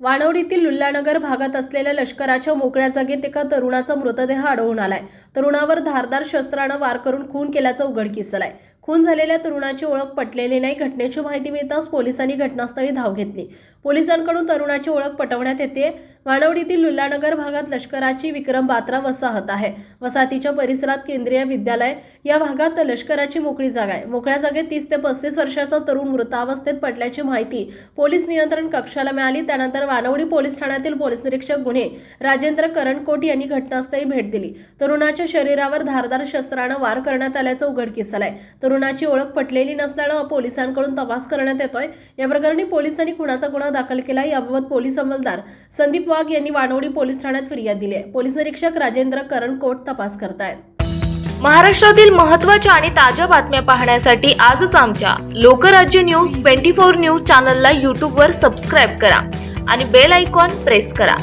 वानवडीतील लुल्लानगर भागात असलेल्या लष्कराच्या मोकळ्या जागेत एका तरुणाचा मृतदेह आढळून आलाय. तरुणावर धारदार शस्त्रानं वार करून खून केल्याचं उघडकीस आलाय. खून झालेल्या तरुणाची ओळख पटलेली नाही. घटनेची माहिती मिळताच पोलिसांनी घटनास्थळी धाव घेतली. पोलिसांकडून तरुणाची ओळख पटवण्यात येते. वाणवडीतील लुल्लानगर भागात लष्कराची विक्रम बात्रा वसाहत आहे. वसाहतीच्या परिसरात केंद्रीय विद्यालय. या भागात लष्कराची मोकळी जागा आहे. मोकळ्या जागेत तीस ते पस्तीस वर्षाचा तरुण मृतावस्थेत पडल्याची माहिती पोलीस नियंत्रण कक्षाला मिळाली. त्यानंतर वानवडी पोलीस ठाण्यातील पोलीस निरीक्षक गुन्हे राजेंद्र करणकोट यांनी घटनास्थळी भेट दिली. तरुणाच्या शरीरावर धारदार शस्त्रानं वार करण्यात आल्याचं उघडकीस आलंय. तरुणाची ओळख पटलेली नसल्यानं पोलिसांकडून तपास करण्यात येतोय. या प्रकरणी पोलिसांनी खुनाचा गुन्हा दाखल केला. याबाबत पोलीस अंमलदार संदीप वाघ यांनी वानवडी पोलीस ठाण्यात फिर्याद दिली आहे. पोलीस निरीक्षक राजेंद्र करणकोट तपास करतायत. महाराष्ट्रातील महत्त्वाच्या आणि ताज्या बातम्या पाहण्यासाठी आजच आमच्या Lokrajya news twenty four news चॅनलला यूट्यूबवर सबस्क्राईब करा आणि बेल आयकॉन प्रेस करा.